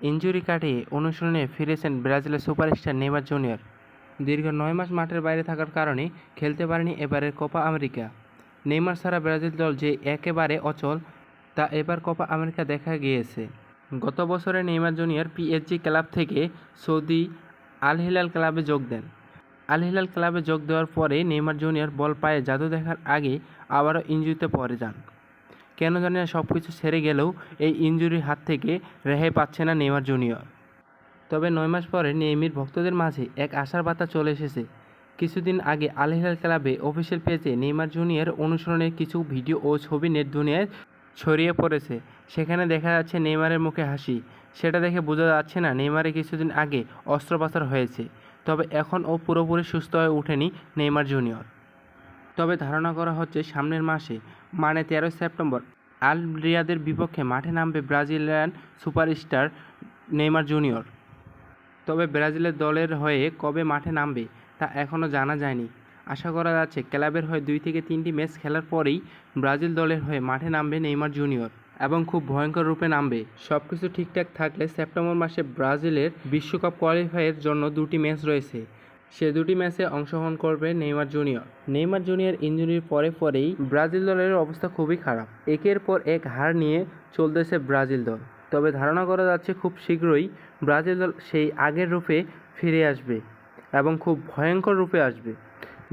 Injury কাটিয়ে অনুশীলনে ফিরেছেন ব্রাজিলের সুপারস্টার নেইমার জুনিয়র। দীর্ঘ নয় মাস মাঠের বাইরে থাকার কারণে খেলতে পারেনি এবারের কোপা আমেরিকা। নেইমার ছাড়া ব্রাজিল দল যে একেবারে অচল, তা এবার কোপা আমেরিকা দেখা গিয়েছে। গত বছরে নেইমার জুনিয়র পিএসজি ক্লাব থেকে সৌদি আল হিলাল ক্লাবে যোগ দেন। আল হিলাল ক্লাবে যোগ দেওয়ার পরে নেইমার জুনিয়র বল পায়ে জাদু দেখার আগে আবারও ইনজুরিতে পড়ে যান। কেন জানি না সব কিছু সেরে গেলেও এই ইনজুরির হাত থেকে রেহাই পাচ্ছে না নেইমার জুনিয়র। তবে নয় মাস পরে নেইমির ভক্তদের মাঝে এক আশার বার্তা চলে এসেছে। কিছুদিন আগে আল হিলাল ক্লাবে অফিসিয়াল পেজে নেইমার জুনিয়র অনুসরণের কিছু ভিডিও ও ছবি নেট দুনিয়ায় ছড়িয়ে পড়েছে। সেখানে দেখা যাচ্ছে নেইমারের মুখে হাসি। সেটা দেখে বোঝা যাচ্ছে না নেইমারে কিছুদিন আগে অস্ত্রোপচার হয়েছে। তবে এখন ও পুরোপুরি সুস্থ হয়ে ওঠেনি নেইমার জুনিয়র। তবে ধারণা করা হচ্ছে সামনের মাসে মানে তেরোই সেপ্টেম্বর আল রিয়াদের বিপক্ষে মাঠে নামবে ব্রাজিলিয়ান সুপারস্টার নেইমার জুনিয়র। তবে ব্রাজিলের দলের হয়ে কবে মাঠে নামবে তা এখনও জানা যায়নি। আশা করা যাচ্ছে ক্লাবের হয়ে দুই থেকে তিনটি ম্যাচ খেলার পরেই ব্রাজিল দলের হয়ে মাঠে নামবে নেইমার জুনিয়র এবং খুব ভয়ঙ্কর রূপে নামবে। সব কিছু ঠিকঠাক থাকলে সেপ্টেম্বর মাসে ব্রাজিলের বিশ্বকাপ কোয়ালিফাইয়ের জন্য দুটি ম্যাচ রয়েছে। সে দুটি ম্যাচে অংশগ্রহণ করবে নেইমার জুনিয়র। নেইমার জুনিয়র ইঞ্জুরির পরে পরেই ব্রাজিল দলের অবস্থা খুবই খারাপ। একের পর এক হার নিয়ে চলতেছে ব্রাজিল দল। তবে ধারণা করা যাচ্ছে খুব শীঘ্রই ব্রাজিল দল সেই আগের রূপে ফিরে আসবে এবং খুব ভয়ঙ্কর রূপে আসবে,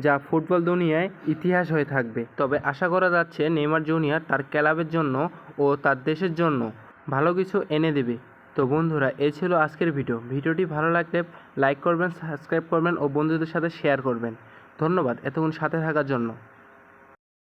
যা ফুটবল দুনিয়ায় ইতিহাস হয়ে থাকবে। তবে আশা করা যাচ্ছে নেইমার জুনিয়র তার ক্লাবের জন্য ও তার দেশের জন্য ভালো কিছু এনে দেবে। তো বন্ধুরা এই ছিল আজকের ভিডিও। ভিডিওটি ভালো লাগলে লাইক করবেন, সাবস্ক্রাইব করবেন ও বন্ধুদের সাথে শেয়ার করবেন। ধন্যবাদ এতক্ষণ সাথে থাকার জন্য।